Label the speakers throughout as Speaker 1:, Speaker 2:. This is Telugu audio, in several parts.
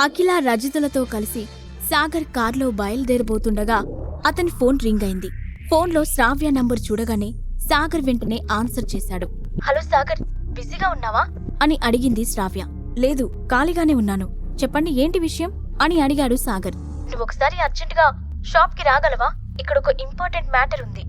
Speaker 1: అఖిల రజితలతో కలిసి సాగర్ కార్లో బయలుదేరబోతుండగా అతని ఫోన్ రింగ్ అయింది. ఫోన్లో శ్రావ్య నంబర్ చూడగానే సాగర్ వెంటనే ఆన్సర్ చేశాడు. హలో సాగర్ బిజీగా ఉన్నావా? అని అడిగింది శ్రావ్య. లేదు ఖాళీగానే ఉన్నాను. చెప్పండి ఏంటి విషయం? అని అడిగాడు సాగర్. నువ్వు ఒకసారి అర్జెంటుగా షాప్కి రాగలవా? ఇక్కడ ఒక ఇంపార్టెంట్ మ్యాటర్ ఉంది.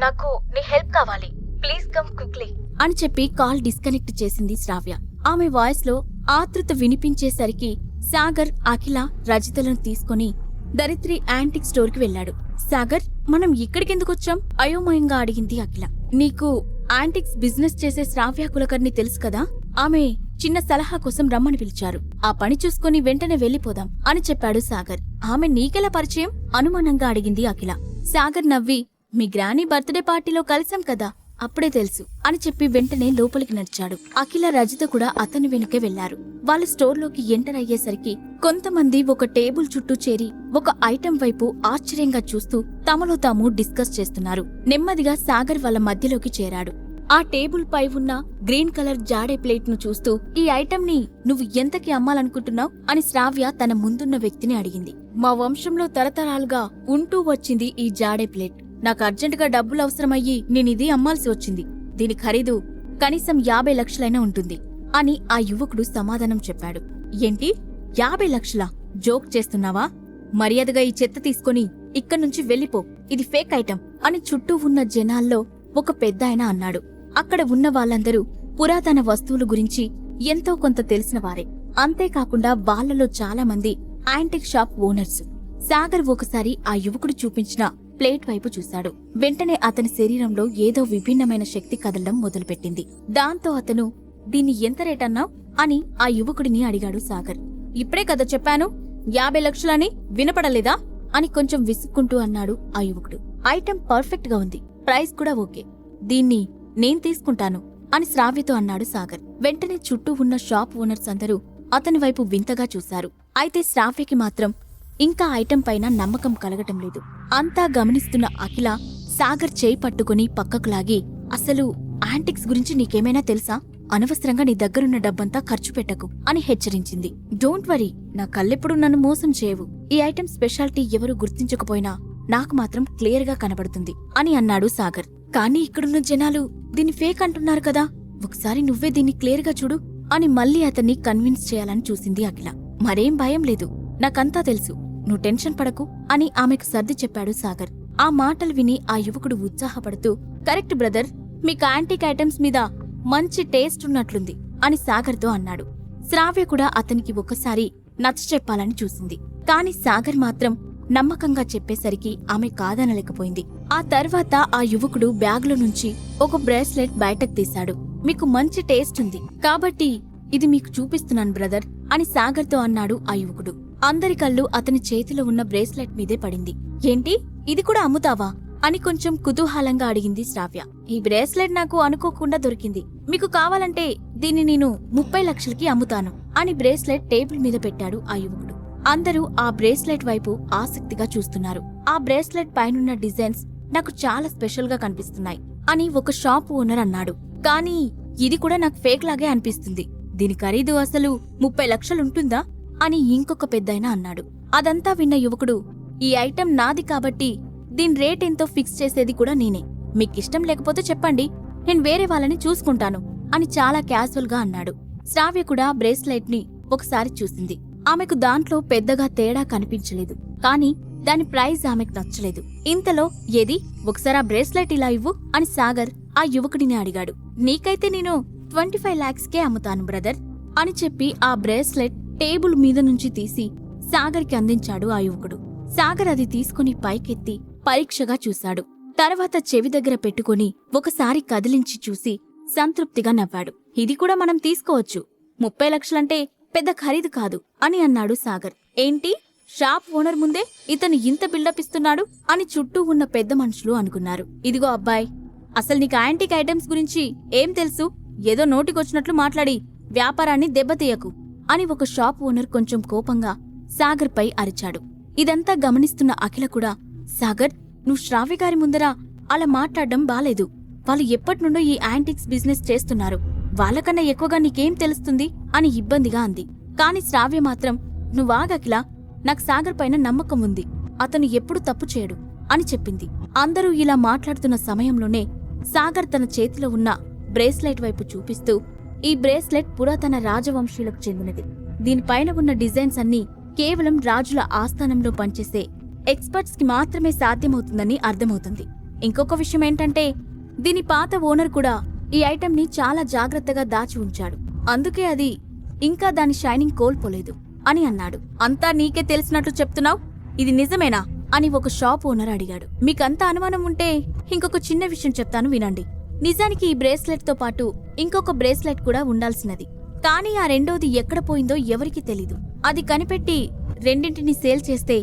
Speaker 1: నాకు నీ హెల్ప్ కావాలి. Please come quickly. అని చెప్పి కాల్ డిస్కనెక్ట్ చేసింది శ్రావ్య. ఆమె వాయిస్లో ఆతృత వినిపించేసరికి సాగర్ అఖిల రజితలను తీసుకొని దరిత్రి యాంటిక్ స్టోర్కి వెళ్ళాడు. వెళ్ళాడు సాగర్ మనం ఇక్కడికెందుకొచ్చాం? అయోమయంగా అడిగింది అఖిల. నీకు యాంటిక్స్ బిజినెస్ చేసే శ్రావ్య కులకర్ని తెలుసు కదా? ఆమె చిన్న సలహా కోసం రమ్మని పిలిచారు. ఆ పని చూసుకుని వెంటనే వెళ్ళిపోదాం అని చెప్పాడు సాగర్. ఆమె నీకెలా పరిచయం? అనుమానంగా అడిగింది అఖిల. సాగర్ నవ్వి మీ గ్రానీ బర్త్డే పార్టీలో కలిసాం కదా. అప్పుడే తెలుసు అని చెప్పి వెంటనే లోపలికి నడిచాడు. అఖిల రజిత కూడా అతని వెనుకే వెళ్ళారు వాళ్ళ స్టోర్లోకి ఎంటర్ అయ్యేసరికి కొంతమంది ఒక టేబుల్ చుట్టూ చేరి ఒక ఐటెం వైపు ఆశ్చర్యంగా చూస్తూ తమలో తాము డిస్కస్ చేస్తున్నారు. నెమ్మదిగా సాగర్ వాళ్ళ మధ్యలోకి చేరాడు. ఆ టేబుల్ పై ఉన్న గ్రీన్ కలర్ జాడే ప్లేట్ను చూస్తూ ఈ ఐటెంని నువ్వు ఎంతకి అమ్మాలనుకుంటున్నావు? అని శ్రావ్య తన ముందున్న వ్యక్తిని అడిగింది. మా వంశంలో తరతరాలుగా ఉంటూ వచ్చింది ఈ జాడే ప్లేట్. నాకు అర్జెంటుగా డబ్బులు అవసరమయ్యి నేనిది అమ్మాల్సి వచ్చింది. దీని ఖరీదు కనీసం యాభై లక్షలైనా ఉంటుంది అని ఆ యువకుడు సమాధానం చెప్పాడు. ఏంటి? యాభై లక్షలా? జోక్ చేస్తున్నావా? మర్యాదగా ఈ చెత్త తీసుకొని ఇక్కడ్నుంచి వెళ్ళిపో. ఇది ఫేక్ ఐటెం అని చుట్టూ ఉన్న జనాల్లో ఒక పెద్దాయన అన్నాడు. అక్కడ ఉన్న వాళ్ళందరూ పురాతన వస్తువుల గురించి ఎంతో కొంత తెలిసిన వారే. అంతేకాకుండా వాళ్ళలో చాలామంది యాంటిక్ షాప్ ఓనర్స్. సాగర్ ఒకసారి ఆ యువకుడు చూపించిన ప్లేట్ వైపు చూశాడు. వెంటనే అతని శరీరంలో ఏదో విభిన్నమైన శక్తి కదలడం మొదలుపెట్టింది. దాంతో అతను దీన్ని ఎంత రేటన్నావ్ అని ఆ యువకుడిని అడిగాడు సాగర్. ఇప్పుడే కదా చెప్పాను యాభై లక్షలని వినపడలేదా? అని కొంచెం విసుక్కుంటూ అన్నాడు ఆ యువకుడు. ఐటెం పర్ఫెక్ట్గా ఉంది ప్రైస్ కూడా ఓకే. దీన్ని నేను తీసుకుంటాను అని శ్రావ్యతో అన్నాడు సాగర్. వెంటనే చుట్టూ ఉన్న షాప్ ఓనర్స్ అందరూ అతని వైపు వింతగా చూశారు. అయితే శ్రావ్యకి మాత్రం ఇంకా ఐటెం పైన నమ్మకం కలగటం లేదు. అంతా గమనిస్తున్న అఖిల సాగర్ చేయి పట్టుకుని పక్కకు లాగి అసలు యాంటిక్స్ గురించి నీకేమైనా తెలుసా? అనవసరంగా నీ దగ్గరున్న డబ్బంతా ఖర్చు పెట్టకు అని హెచ్చరించింది. డోంట్ వరీ నా కళ్ళెప్పుడు నన్ను మోసం చేయవు. ఈ ఐటెం స్పెషాలిటీ ఎవరు గుర్తించకపోయినా నాకు మాత్రం క్లియర్గా కనబడుతుంది అని అన్నాడు సాగర్. కానీ ఇక్కడున్న జనాలు దీన్ని ఫేక్ అంటున్నారు కదా. ఒకసారి నువ్వే దీన్ని క్లియర్గా చూడు అని మళ్ళీ అతన్ని కన్విన్స్ చేయాలని చూసింది అఖిల. మరేం భయం లేదు. నాకంతా తెలుసు. నువ్వు టెన్షన్ పడకు అని ఆమెకు సర్ది చెప్పాడు సాగర్. ఆ మాటలు విని ఆ యువకుడు ఉత్సాహపడుతూ కరెక్ట్ బ్రదర్ మీకు యాంటిక్ ఐటమ్స్ మీద మంచి టేస్ట్ ఉన్నట్లుంది అని సాగర్తో అన్నాడు. శ్రావ్య కూడా అతనికి ఒకసారి నచ్చ చెప్పాలని చూసింది. కాని సాగర్ మాత్రం నమ్మకంగా చెప్పేసరికి ఆమె కాదనలేకపోయింది. ఆ తర్వాత ఆ యువకుడు బ్యాగ్లో నుంచి ఒక బ్రేస్లెట్ బయటకు తీశాడు. మీకు మంచి టేస్ట్ ఉంది కాబట్టి ఇది మీకు చూపిస్తున్నాను బ్రదర్ అని సాగర్తో అన్నాడు ఆ యువకుడు. అందరి కళ్ళు అతని చేతిలో ఉన్న బ్రేస్లెట్ మీదే పడింది. ఏంటి? ఇది కూడా అమ్ముతావా? అని కొంచెం కుతూహలంగా అడిగింది శ్రావ్య. ఈ బ్రేస్లెట్ నాకు అనుకోకుండా దొరికింది. మీకు కావాలంటే దీన్ని నేను ముప్పై లక్షలకి అమ్ముతాను అని బ్రేస్లెట్ టేబుల్ మీద పెట్టాడు ఆ యువకుడు. అందరూ ఆ బ్రేస్లెట్ వైపు ఆసక్తిగా చూస్తున్నారు. ఆ బ్రేస్లెట్ పైనున్న డిజైన్స్ నాకు చాలా స్పెషల్గా కనిపిస్తున్నాయి అని ఒక షాప్ ఓనర్ అన్నాడు. కానీ ఇది కూడా నాకు ఫేక్ లాగే అనిపిస్తుంది. దీని ఖరీదు అసలు ముప్పై లక్షలుంటుందా? అని ఇంకొక పెద్దయిన అన్నాడు. అదంతా విన్న యువకుడు ఈ ఐటెం నాది కాబట్టి దీని రేట్ ఎంతో ఫిక్స్ చేసేది కూడా నేనే. మీకిష్టం లేకపోతే చెప్పండి నేను వేరే వాళ్ళని చూసుకుంటాను అని చాలా క్యాజువల్గా అన్నాడు. శ్రావ్య కూడా బ్రేస్లెట్ని ఒకసారి చూసింది. ఆమెకు దాంట్లో పెద్దగా తేడా కనిపించలేదు కాని దాని ప్రైజ్ ఆమెకు నచ్చలేదు. ఇంతలో ఏది? ఒకసారి ఆ బ్రేస్లెట్ ఇలా ఇవ్వు అని సాగర్ ఆ యువకుడిని అడిగాడు. నీకైతే నేను ట్వంటీ ఫైవ్ లాక్స్కే అమ్ముతాను బ్రదర్ అని చెప్పి ఆ బ్రేస్లెట్ టేబుల్ మీద నుంచి తీసి సాగర్కి అందించాడు ఆ యువకుడు. సాగర్ అది తీసుకుని పైకెత్తి పరీక్షగా చూశాడు. తర్వాత చెవి దగ్గర పెట్టుకుని ఒకసారి కదిలించి చూసి సంతృప్తిగా నవ్వాడు. ఇది కూడా మనం తీసుకోవచ్చు. ముప్పై లక్షలంటే పెద్ద ఖరీదు కాదు అని అన్నాడు సాగర్. ఏంటి? షాప్ ఓనర్ ముందే ఇతను ఇంత బిల్డప్ ఇస్తున్నాడు అని చుట్టూ ఉన్న పెద్ద మనుషులు అనుకున్నారు. ఇదిగో అబ్బాయ్ అసలు నీకు యాంటిక్ ఐటమ్స్ గురించి ఏం తెలుసు? ఏదో నోటికొచ్చినట్లు మాట్లాడి వ్యాపారాన్ని దెబ్బతీయకు. అని ఒక షాప్ ఓనర్ కొంచెం కోపంగా సాగర్పై అరిచాడు. ఇదంతా గమనిస్తున్న అఖిల కూడా సాగర్ నువ్వు శ్రావ్య గారి ముందర? అలా మాట్లాడడం బాలేదు. వాళ్ళు ఎప్పటినుండో ఈ యాంటిక్స్ బిజినెస్ చేస్తున్నారు. వాళ్ళకన్నా ఎక్కువగా నీకేం తెలుస్తుంది? అని ఇబ్బందిగా అంది. కాని శ్రావ్య మాత్రం నువ్వాగకిలా నాకు సాగర్ పైన నమ్మకం ఉంది. అతను ఎప్పుడు తప్పు చేయడు అని చెప్పింది. అందరూ ఇలా మాట్లాడుతున్న సమయంలోనే సాగర్ తన చేతిలో ఉన్న బ్రేస్లైట్ వైపు చూపిస్తూ ఈ బ్రేస్లెట్ పురాతన రాజవంశీయులకు చెందినది. దీనిపైన ఉన్న డిజైన్స్ అన్నీ కేవలం రాజుల ఆస్థానంలో పనిచేసే ఎక్స్పర్ట్స్కి మాత్రమే సాధ్యమవుతుందని అర్థమవుతుంది. ఇంకొక విషయం ఏంటంటే దీని పాత ఓనర్ కూడా ఈ ఐటెంని చాలా జాగ్రత్తగా దాచి ఉంచాడు. అందుకే అది ఇంకా దాని షైనింగ్ కోల్పోలేదు అని అన్నాడు. అంతా నీకే తెలిసినట్లు చెప్తున్నావు? ఇది నిజమేనా? అని ఒక షాప్ ఓనర్ అడిగాడు. మీకంత అనుమానం ఉంటే ఇంకొక చిన్న విషయం చెప్తాను వినండి. నిజానికి ఈ బ్రేస్లెట్తో పాటు ఇంకొక బ్రేస్లెట్ కూడా ఉండాల్సినది. కానీ ఆ రెండోది ఎక్కడ పోయిందో ఎవరికీ తెలీదు. అది కనిపెట్టి రెండింటిని సేల్ చేస్తే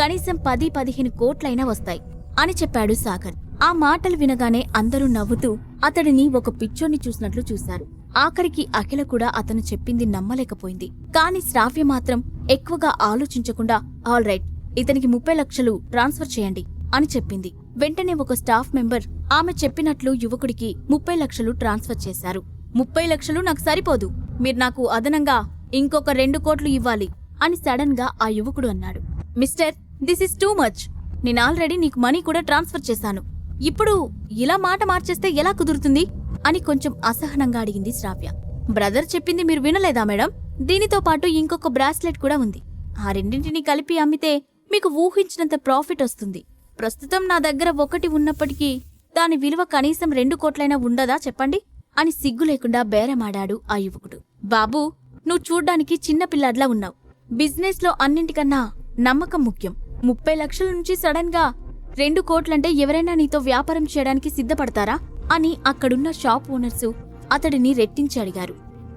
Speaker 1: కనీసం పది పదిహేను కోట్లైనా వస్తాయి అని చెప్పాడు సాగర్. ఆ మాటలు వినగానే అందరూ నవ్వుతూ అతడిని ఒక పిచ్చోన్ని చూసినట్లు చూశారు. ఆఖరికి అఖిల కూడా అతను చెప్పింది నమ్మలేకపోయింది. కాని శ్రావ్య మాత్రం ఎక్కువగా ఆలోచించకుండా ఆల్ రైట్ ఇతనికి ముప్పై లక్షలు ట్రాన్స్ఫర్ చేయండి అని చెప్పింది. వెంటనే ఒక స్టాఫ్ మెంబర్ ఆమె చెప్పినట్లు యువకుడికి ముప్పై లక్షలు ట్రాన్స్ఫర్ చేశారు. ముప్పై లక్షలు నాకు సరిపోదు. మీరు నాకు అదనంగా ఇంకొక రెండు కోట్లు ఇవ్వాలి అని సడన్గా ఆ యువకుడు అన్నాడు. Mister this is too much. నేను ఆల్రెడీ నీకు మనీ కూడా ట్రాన్స్ఫర్ చేశాను. ఇప్పుడు ఇలా మాట మార్చేస్తే ఎలా కుదురుతుంది? అని కొంచెం అసహనంగా అడిగింది శ్రావ్య. బ్రదర్ చెప్పింది మీరు వినలేదా మేడం? దీనితో పాటు ఇంకొక బ్రాస్లెట్ కూడా ఉంది. ఆ రెండింటిని కలిపి అమ్మితే మీకు ఊహించినంత ప్రాఫిట్ వస్తుంది. ప్రస్తుతం నా దగ్గర ఒకటి ఉన్నప్పటికీ దాని విలువ కనీసం రెండు కోట్లైనా ఉండదా చెప్పండి? అని సిగ్గు లేకుండా బేరమాడాడు ఆ యువకుడు. బాబూ నువ్వు చూడ్డానికి చిన్నపిల్లాడ్లా ఉన్నావు. బిజినెస్లో అన్నింటికన్నా నమ్మకం ముఖ్యం. ముప్పై లక్షల నుంచి సడన్గా రెండు కోట్లంటే ఎవరైనా నీతో వ్యాపారం చేయడానికి సిద్ధపడతారా? అని అక్కడున్న షాప్ ఓనర్సు అతడిని రెట్టించి అడిగారు.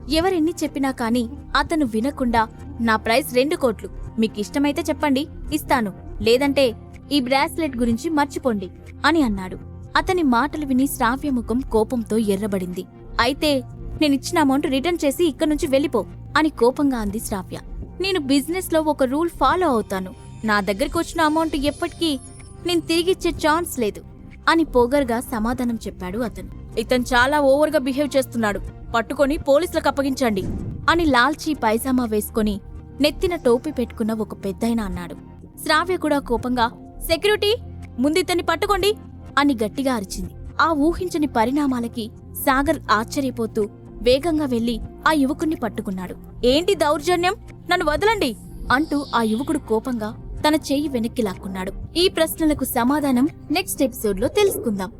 Speaker 1: ఎవరెన్ని చెప్పినా కాని అతను వినకుండా నా ప్రైస్ రెండు కోట్లు. మీకిష్టమైతే చెప్పండి ఇస్తాను. లేదంటే ఈ బ్రాస్లెట్ గురించి మర్చిపోండి అని అన్నాడు. అతని మాటలు విని శ్రావ్య ముఖం కోపంతో ఎర్రబడింది. అయితే నేనిచ్చిన అమౌంట్ రిటర్న్ చేసి ఇక్కడి నుంచి వెళ్ళిపో అని కోపంగా అంది శ్రావ్య. నేను బిజినెస్లో ఒక రూల్ ఫాలో అవుతాను. నా దగ్గరికి వచ్చిన అమౌంట్ ఎప్పటికీ నేను తిరిగిచ్చే ఛాన్స్ లేదు అని పోగర్గా సమాధానం చెప్పాడు అతను. ఇతను చాలా ఓవర్గా బిహేవ్ చేస్తున్నాడు. పట్టుకొని పోలీసులకు అప్పగించండి అని లాల్చీ పైజామా వేసుకొని నెత్తిన టోపీ పెట్టుకున్న ఒక పెద్దయిన అన్నాడు. శ్రావ్య కూడా కోపంగా సెక్యూరిటీ ముందితన్ని పట్టుకోండి అని గట్టిగా అరిచింది. ఆ ఊహించని పరిణామాలకి సాగర్ ఆశ్చర్యపోతూ వేగంగా వెళ్ళి ఆ యువకుణ్ణి పట్టుకున్నాడు. ఏంటి దౌర్జన్యం? నన్ను వదలండి! అంటూ ఆ యువకుడు కోపంగా తన చెయ్యి వెనక్కి లాక్కున్నాడు. ఈ ప్రశ్నలకు సమాధానం నెక్స్ట్ ఎపిసోడ్లో తెలుసుకుందాం.